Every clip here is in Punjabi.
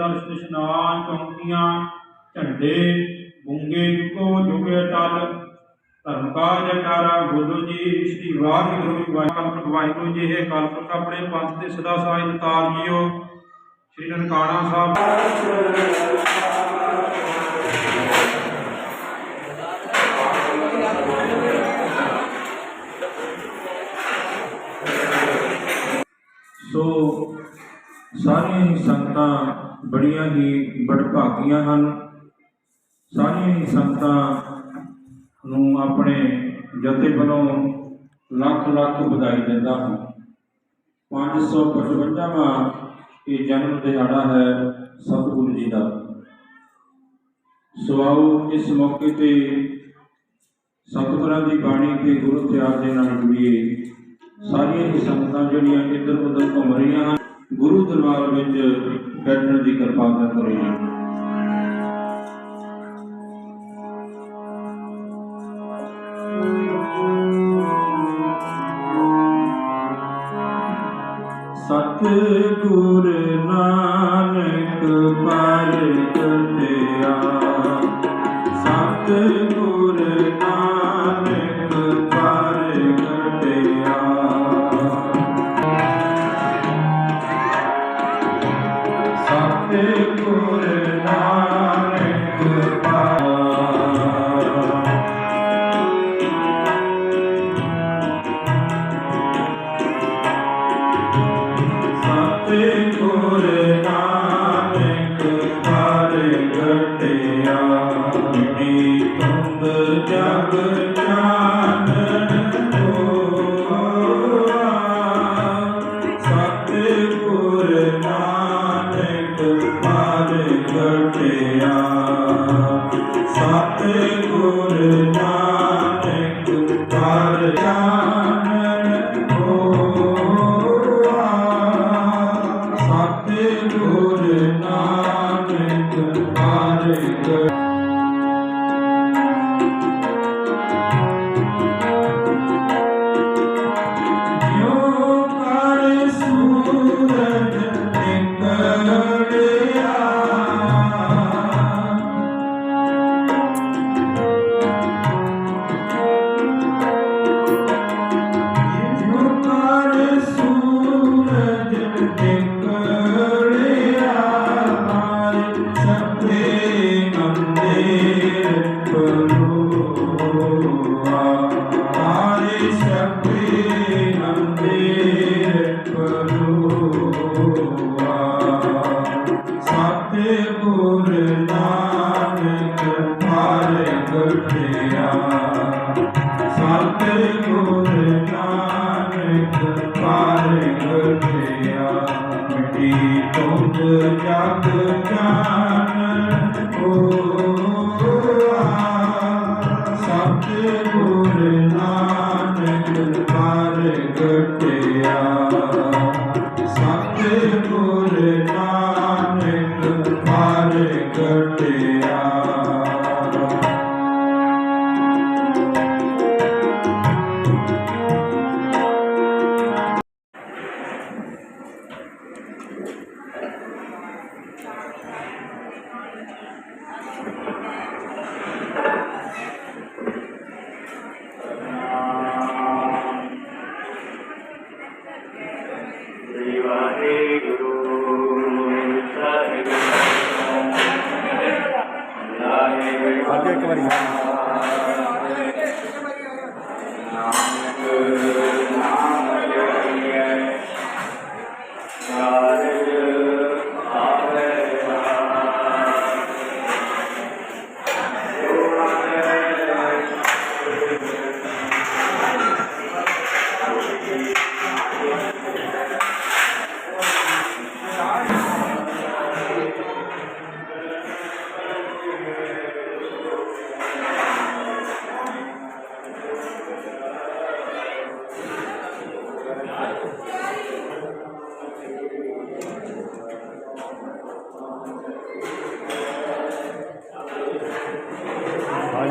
ਅੰਮ੍ਰਿਤਸਰ ਜੀ ਕੇ ਦਰਸ਼ ਇਸ਼ਨਾਨ ਚੌਂਕੀਆਂ, ਝੰਡੇ, ਬੁੰਗੇ ਜੁਗੋ ਜੁਗੇ ਟਲ ਧਰਮ ਕਾ ਜਕਾਰਾ ਗੁਰੂ ਜੀ, ਸ੍ਰੀ ਵਾਹਿਗੁਰੂ ਜੀ ਵਾਹਿਗੁਰੂ ਵਾਹਿਗੁਰੂ ਜੀ ਹੈ ਕਲਪੁਰਖ ਆਪਣੇ ਪੰਥ ਦੇ ਸਦਾ ਸਾਈ ਦਤਾਰ ਜੀਓ, ਸ੍ਰੀ ਨਨਕਾਣਾ ਸਾਹਿਬ। ਸੋ ਸਾਰੀਆਂ ਹੀ ਸੰਗਤਾਂ ਬੜੀਆਂ ਹੀ ਬੜਭਾਗੀਆਂ ਹਨ। ਸਾਰੀਆਂ ਹੀ ਸੰਗਤਾਂ ਨੂੰ ਆਪਣੇ ਜਥੇ ਵੱਲੋਂ ਲੱਖ ਲੱਖ ਵਧਾਈ ਦਿੰਦਾ ਹਾਂ। 555ਵਾਂ ਇਹ ਜਨਮ ਦਿਹਾੜਾ ਹੈ ਸਤਿਗੁਰੂ ਜੀ ਦਾ। ਸੋ ਆਓ ਇਸ ਮੌਕੇ ਤੇ ਸਤਿਗੁਰਾਂ ਦੀ ਬਾਣੀ ਤੇ ਗੁਰੂ ਤਿਆਗ ਦੇ ਨਾਲ ਜੁੜੀਏ। ਸਾਰੀਆਂ ਹੀ ਸੰਗਤਾਂ ਜਿਹੜੀਆਂ ਇੱਧਰ ਉੱਧਰ ਘੁੰਮ ਰਹੀਆਂ ਹਨ, ਗੁਰੂ ਦਰਬਾਰ ਵਿੱਚ ਬੈਠਣ ਦੀ ਕਿਰਪਾਲਤਾ ਕਰੇ ਸਤਿਗੁਰ ਨਾਨਕ ਪਰਗਟਿਆ ਤੇਰਾ ਨੀ ਤੁੰਦਰ ਜਗ ਚਾਨਣ ਗੁਰ ਨਾਨਕ ਆ victory. ਤੁਧ ਜਗ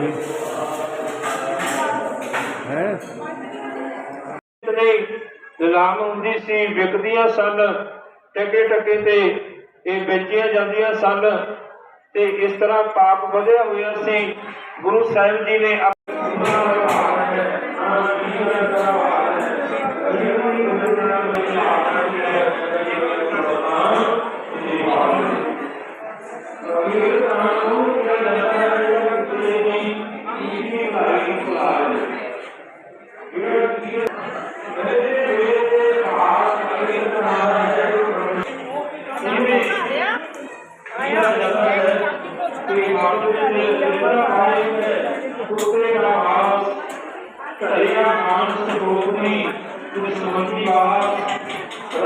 ਹਾਂਜੀ ਹੈ ਨੇ ਗੁਲਾਮ ਹੁੰਦੀ ਸੀ ਵਿਕਦੀਆਂ ਸਨ ਟਕੇ ਟਕੇ ਤੇ ਇਹ ਵੇਚੀਆਂ ਜਾਂਦੀਆਂ ਸਨ ਤੇ ਇਸ ਤਰ੍ਹਾਂ ਪਾਪ ਵਧਿਆ ਹੋਇਆ ਸੀ ਗੁਰੂ ਸਾਹਿਬ ਜੀ ਨੇ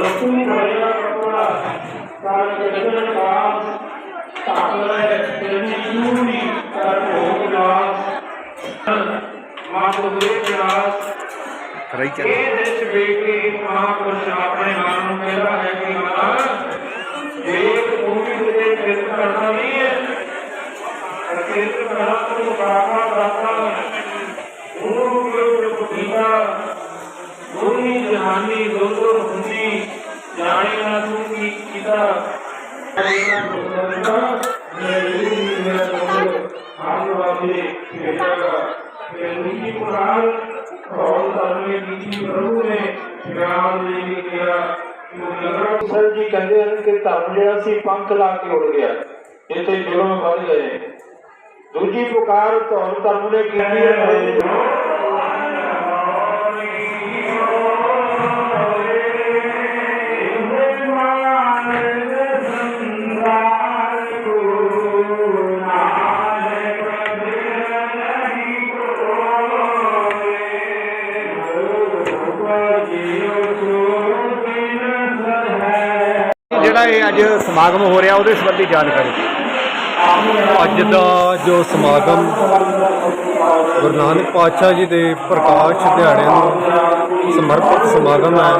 ਬਾਤ ਰਸੂ ਭਰਿਆ ਕਪੜਾ ਕਾਲ ਜਗਨ ਬਾਸ ਤਾਪਲੇ ਤੇਰੀ ਸੂਰੀ ਕਰ ਭੋਗ ਨਾਸ ਮਾਤ ਹੋਏ ਵਿਨਾਸ਼ ਕਰਾਈ ਚੱਲ। ਇਹ ਦਿਸ ਵੇਖੇ ਮਹਾਪੁਰਸ਼ ਆਪਣੇ ਮਨ ਨੂੰ ਕਹਿੰਦਾ ਹੈ ਕਿ ਮਨ ਵੇਖ ਭੂਮੀ ਤੇ ਕਿਰਤ ਕਰਨਾ ਨਹੀਂ ਹੈ ਪਰ ਕਿਰਤ ਕਰਨਾ ਤੂੰ ਬਾਬਾ ਦਾਤਾ ਉਹ ਕਿਉਂ ਕੀਤਾ ਦੋਨੀ ਜਹਾਨੀ ਦੋਸਤੋ ਹੁੰਦੀ ਜਾਣੀ ਨਾ ਤੂੰ ਕੀ ਕੀਤਾ ਆਨ ਵਾਲੇ ਭੇਜਾਗਾ ਕੁਰਾਨ ਔਰ ਧਰਮੇ ਨੀਤੀ ਪ੍ਰਭੂ ਨੇ ਸ਼ਿਰਾਮ ਜੀ ਨੇ ਕਿਹਾ ਸਰ ਜੀ ਕਹਿੰਦੇ ਹਨ ਕਿ ਧਰਮ ਜਿਹੜਾ ਸੀ ਪੰਖ ਲਾ ਕੇ ਉੜ ਗਿਆ। ਇੱਥੇ ਜ਼ੁਲਮ ਵੱਧ ਗਏ। ਦੂਜੀ ਪੁਕਾਰ ਧੌਣ ਧਰਮ ਨੇ ਕੀਤੀ ਹੈ। ਇਹ ਅੱਜ ਸਮਾਗਮ ਹੋ ਰਿਹਾ, ਉਹਦੇ ਸੰਬੰਧੀ ਜਾਣਕਾਰੀ। ਅੱਜ ਦਾ ਜੋ ਸਮਾਗਮ ਗੁਰੂ ਨਾਨਕ ਪਾਤਸ਼ਾਹ ਜੀ ਦੇ ਪ੍ਰਕਾਸ਼ ਦਿਹਾੜੇ ਨੂੰ ਸਮਰਪਿਤ ਸਮਾਗਮ ਹੈ।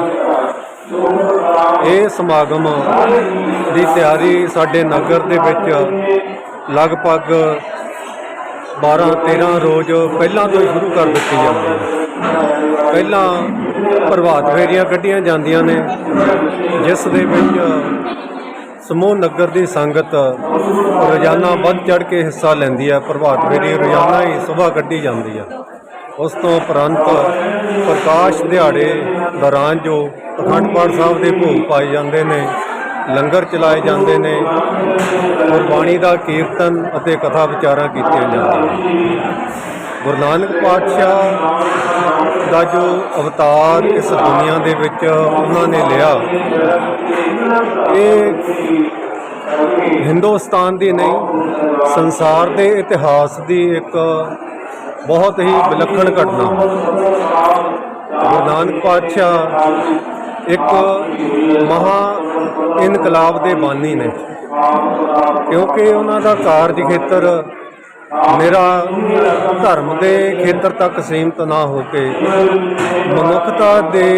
ਇਹ ਸਮਾਗਮ ਦੀ ਤਿਆਰੀ ਸਾਡੇ ਨਗਰ ਦੇ ਵਿੱਚ ਲਗਭਗ 12 13 ਰੋਜ਼ ਪਹਿਲਾਂ ਤੋਂ ਸ਼ੁਰੂ ਕਰ ਦਿੱਤੀ ਜਾਂਦੀ ਹੈ। ਪਹਿਲਾਂ ਪ੍ਰਭਾਤ ਫੇਰੀਆਂ ਕੱਢੀਆਂ ਜਾਂਦੀਆਂ ਨੇ, ਜਿਸ ਦੇ ਵਿੱਚ ਸਮੂਹ ਨਗਰ ਦੀ ਸੰਗਤ ਰੋਜ਼ਾਨਾ ਵੱਧ ਚੜ ਕੇ ਹਿੱਸਾ ਲੈਂਦੀ ਹੈ, ਪ੍ਰਭਾਤ ਫੇਰੀ ਰੋਜ਼ਾਨਾ ਹੀ ਸਵੇਰ ਕੱਢੀ ਜਾਂਦੀ ਹੈ। ਉਸ ਤੋਂ ਉਪਰੰਤ ਪ੍ਰਕਾਸ਼ ਦਿਹਾੜੇ ਦੌਰਾਨ ਜੋ ਅਖੰਡ ਪਾਠ ਸਾਹਿਬ ਦੇ ਭੋਗ ਪਾਏ ਜਾਂਦੇ ਨੇ, ਲੰਗਰ ਚਲਾਏ ਜਾਂਦੇ ਨੇ, ਗੁਰਬਾਣੀ ਦਾ ਕੀਰਤਨ ਅਤੇ ਕਥਾ ਵਿਚਾਰਾਂ ਕੀਤੀਆਂ ਜਾਂਦੀਆਂ ਗੁਰੂ ਨਾਨਕ ਪਾਤਸ਼ਾਹ ਦਾ ਜੋ ਅਵਤਾਰ ਇਸ ਦੁਨੀਆ ਦੇ ਵਿੱਚ ਉਹਨਾਂ ਨੇ ਲਿਆ, ਇਹ ਹਿੰਦੁਸਤਾਨ ਦੀ ਨਹੀਂ, ਸੰਸਾਰ ਦੇ ਇਤਿਹਾਸ ਦੀ ਇੱਕ ਬਹੁਤ ਹੀ ਵਿਲੱਖਣ ਘਟਨਾ। ਗੁਰੂ ਨਾਨਕ ਪਾਤਸ਼ਾਹ ਇੱਕ ਮਹਾ ਇਨਕਲਾਬ ਦੇ ਬਾਨੀ ਨੇ, ਕਿਉਂਕਿ ਉਹਨਾਂ ਦਾ ਕਾਰਜ ਖੇਤਰ ਮੇਰਾ ਧਰਮ ਦੇ ਖੇਤਰ ਤੱਕ ਸੀਮਤ ਨਾ ਹੋ ਕੇ ਮਨੁੱਖਤਾ ਦੇ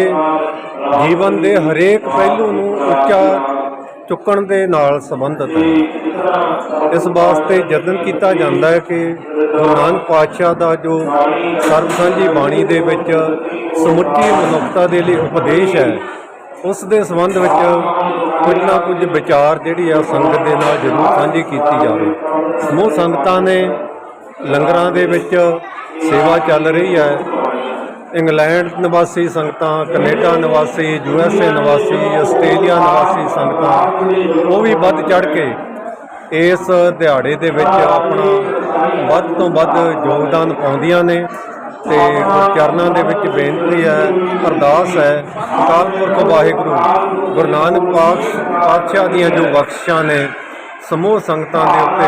ਜੀਵਨ ਦੇ ਹਰੇਕ ਪਹਿਲੂ ਨੂੰ ਉੱਚਾ ਚੁੱਕਣ ਦੇ ਨਾਲ ਸੰਬੰਧਿਤ ਹੈ। ਇਸ ਵਾਸਤੇ ਯਤਨ ਕੀਤਾ ਜਾਂਦਾ ਹੈ ਕਿ ਗੁਰੂ ਨਾਨਕ ਪਾਤਸ਼ਾਹ ਦਾ ਜੋ ਸਰਬ ਸਾਂਝੀ ਬਾਣੀ ਦੇ ਵਿੱਚ ਸਮੁੱਚੀ ਮਨੁੱਖਤਾ ਦੇ ਲਈ ਉਪਦੇਸ਼ ਹੈ ਉਸ ਦੇ ਸੰਬੰਧ ਵਿੱਚ ਕੁਝ ਨਾ ਕੁਝ ਵਿਚਾਰ ਜਿਹੜੀ ਆ ਸੰਗਤ ਦੇ ਨਾਲ ਜ਼ਰੂਰ ਸਾਂਝੀ ਕੀਤੀ ਜਾਵੇ। ਸਮੂਹ ਸੰਗਤਾਂ ਨੇ ਲੰਗਰਾਂ ਦੇ ਵਿੱਚ ਸੇਵਾ ਚੱਲ ਰਹੀ ਹੈ। ਇੰਗਲੈਂਡ ਨਿਵਾਸੀ ਸੰਗਤਾਂ, ਕੈਨੇਡਾ ਨਿਵਾਸੀ, ਯੂ ਐਸ ਏ ਨਿਵਾਸੀ, ਆਸਟ੍ਰੇਲੀਆ ਨਿਵਾਸੀ ਸੰਗਤਾਂ, ਉਹ ਵੀ ਵੱਧ ਚੜ ਕੇ ਇਸ ਦਿਹਾੜੇ ਦੇ ਵਿੱਚ ਆਪਣਾ ਵੱਧ ਤੋਂ ਵੱਧ ਯੋਗਦਾਨ ਪਾਉਂਦੀਆਂ ਨੇ। ਤੇ ਚਰਨਾਂ ਦੇ ਵਿੱਚ ਬੇਨਤੀ ਹੈ, ਅਰਦਾਸ ਹੈ ਅਕਾਲ ਪੁਰਖ ਵਾਹਿਗੁਰੂ, ਗੁਰੂ ਨਾਨਕ ਪਾਕ ਪਾਤਸ਼ਾਹ ਦੀਆਂ ਜੋ ਬਖਸ਼ਾਂ ਨੇ, ਸਮੂਹ ਸੰਗਤਾਂ ਦੇ ਉੱਤੇ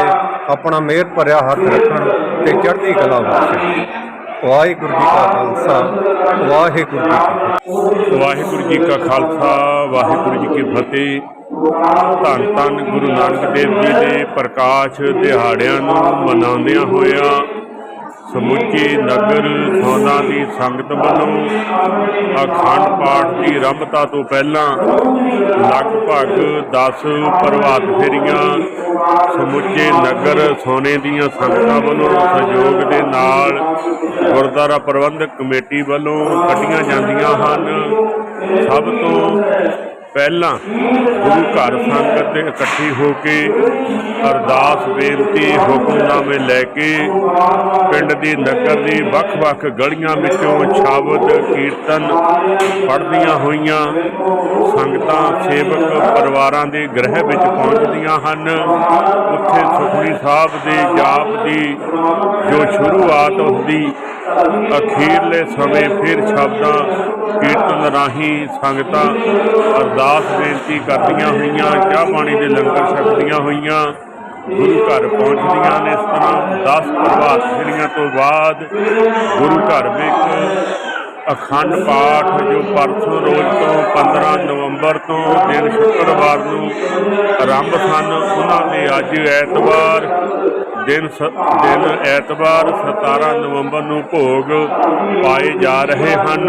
ਆਪਣਾ ਮਿਹਰ ਭਰਿਆ ਹੱਥ ਰੱਖਣ ਤੇ ਚੜ੍ਹਦੀ ਕਲਾ ਬਖਸ਼ੇ ਵਾਹਿਗੁਰੂ ਜੀ ਕਾ ਖਾਲਸਾ, ਵਾਹਿਗੁਰੂ ਜੀ ਕੀ ਵਾਹਿਗੁਰੂ ਜੀ ਕਾ ਖਾਲਸਾ, ਵਾਹਿਗੁਰੂ ਜੀ ਕੀ ਫਤਿਹ। ਧੰਨ ਧੰਨ ਗੁਰੂ ਨਾਨਕ ਦੇਵ ਜੀ ਦੇ ਪ੍ਰਕਾਸ਼ ਦਿਹਾੜਿਆਂ ਨੂੰ ਮਨਾਉਂਦਿਆਂ ਹੋਇਆਂ ਸਮੁੱਚੇ ਨਗਰ ਸੋਨਾ ਦੀ ਸੰਗਤ ਵੱਲੋਂ ਅਖੰਡ ਪਾਠ ਦੀ ਆਰੰਭਤਾ ਤੋਂ ਪਹਿਲਾਂ ਲਗਭਗ 10 ਪ੍ਰਭਾਤ ਫੇਰੀਆਂ ਸਮੁੱਚੇ ਨਗਰ ਸੋਨੇ ਦੀਆਂ ਸੰਗਤਾਂ ਵੱਲੋਂ ਸਹਿਯੋਗ ਦੇ ਨਾਲ ਗੁਰਦੁਆਰਾ ਪ੍ਰਬੰਧਕ ਕਮੇਟੀ ਵੱਲੋਂ ਕੱਢੀਆਂ ਜਾਂਦੀਆਂ ਹਨ। ਸਭ ਤੋਂ ਪਹਿਲਾਂ ਗੁਰੂ ਘਰ ਸੰਗਤ ਇਕੱਠੀ ਹੋ ਕੇ ਅਰਦਾਸ ਬੇਨਤੀ ਹੁਕਮਨਾਮੇ ਲੈ ਕੇ ਪਿੰਡ ਦੀ ਨਗਰ ਦੀ ਵੱਖ-ਵੱਖ ਗਲੀਆਂ ਵਿੱਚੋਂ ਸ਼ਬਦ ਕੀਰਤਨ ਪੜ੍ਹਦੀਆਂ ਹੋਈਆਂ ਸੰਗਤਾਂ, ਸੇਵਕ ਪਰਿਵਾਰਾਂ ਦੇ ਗ੍ਰਹਿ ਵਿੱਚ ਪਹੁੰਚਦੀਆਂ ਹਨ। ਉੱਥੇ ਸੁਖਮਨੀ ਸਾਹਿਬ ਦੇ ਜਾਪ ਦੀ ਜੋ ਸ਼ੁਰੂਆਤ ਹੁੰਦੀ ਅਖੀਰਲੇ ਸਮੇਂ ਫਿਰ ਸ਼ਬਦਾਂ, ਕੀਰਤਨ ਰਾਹੀਂ ਸੰਗਤਾਂ ਅਰਦਾਸ ਬੇਨਤੀ ਕਰਦੀਆਂ ਹੋਈਆਂ, ਚਾਹ ਪਾਣੀ ਦੇ ਲੰਗਰ ਛਕਦੀਆਂ ਹੋਈਆਂ, ਗੁਰੂ ਘਰ ਪਹੁੰਚਦੀਆਂ ਨੇ ਇਸ ਤਰ੍ਹਾਂ 10 ਪ੍ਰਭਾਤ ਫੇਰੀਆਂ ਤੋਂ ਬਾਅਦ ਗੁਰੂ ਘਰ ਵਿੱਚ ਅਖੰਡ ਪਾਠ ਜੋ ਪਰਸੋਂ ਰੋਜ਼ ਤੋਂ 15 ਨਵੰਬਰ ਤੋਂ ਦਿਨ ਸ਼ੁੱਕਰਵਾਰ ਨੂੰ ਆਰੰਭ ਸਨ, ਉਹਨਾਂ ਦੇ ਅੱਜ ਐਤਵਾਰ ਦਿਨ ਸ- ਦਿਨ ਐਤਵਾਰ 17 ਨਵੰਬਰ ਨੂੰ ਭੋਗ ਪਾਏ ਜਾ ਰਹੇ ਹਨ।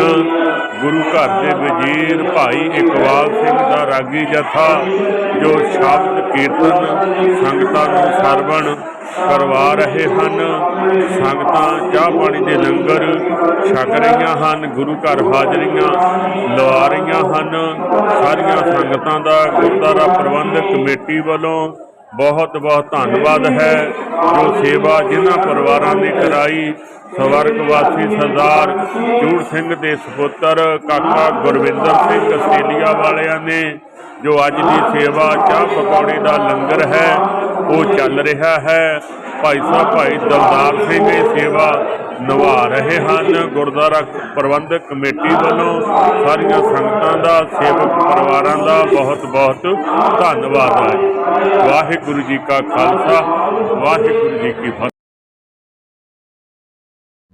ਗੁਰੂ ਘਰ ਦੇ ਵਜ਼ੀਰ ਭਾਈ ਇਕਬਾਲ ਸਿੰਘ ਦਾ ਰਾਗੀ ਜਥਾ, ਜੋ ਸ਼ਬਦ ਕੀਰਤਨ ਸੰਗਤਾਂ ਨੂੰ ਸਰਵਣ ਕਰਵਾ ਰਹੇ ਹਨ। ਸੰਗਤਾਂ ਚਾਹ ਪਾਣੀ ਦੇ ਲੰਗਰ ਛਕ ਰਹੀਆਂ ਹਨ, ਗੁਰੂ ਘਰ ਹਾਜ਼ਰੀਆਂ ਲਵਾ ਰਹੀਆਂ ਹਨ। ਸਾਰੀਆਂ ਸੰਗਤਾਂ ਦਾ ਗੁਰਦੁਆਰਾ ਪ੍ਰਬੰਧਕ ਕਮੇਟੀ ਵੱਲੋਂ ਬਹੁਤ ਬਹੁਤ ਧੰਨਵਾਦ ਹੈ। ਜੋ ਸੇਵਾ ਜਿਨ੍ਹਾਂ ਪਰਿਵਾਰਾਂ ਨੇ ਕਰਾਈ, ਸਵਰਗ ਵਾਸੀ ਸਰਦਾਰ ਚੂੜ ਸਿੰਘ ਦੇ ਸੁਪੁੱਤਰ ਕਾਕਾ ਗੁਰਵਿੰਦਰ ਸਿੰਘ ਆਸਟ੍ਰੇਲੀਆ ਵਾਲਿਆਂ ਨੇ, ਜੋ ਅੱਜ ਦੀ ਸੇਵਾ ਚਾਹ ਪਕੌੜੇ ਦਾ ਲੰਗਰ ਹੈ ਉਹ ਚੱਲ ਰਿਹਾ ਹੈ। ਭਾਈ ਸਾਹਿਬ, ਭਾਈ ਦਲਦਾਰ ਸਿੰਘ ਇਹ ਸੇਵਾ ਨਿਭਾ ਰਹੇ ਹਨ। ਗੁਰਦੁਆਰਾ ਪ੍ਰਬੰਧਕ ਕਮੇਟੀ ਵੱਲੋਂ ਸਾਰੀਆਂ ਸੰਗਤਾਂ ਦਾ, ਸੇਵਕ ਪਰਿਵਾਰਾਂ ਦਾ ਬਹੁਤ ਬਹੁਤ ਧੰਨਵਾਦ ਹੈ। ਵਾਹਿਗੁਰੂ ਜੀ ਕਾ ਖਾਲਸਾ, ਵਾਹਿਗੁਰੂ ਜੀ ਕੀ ਫਤਿਹ।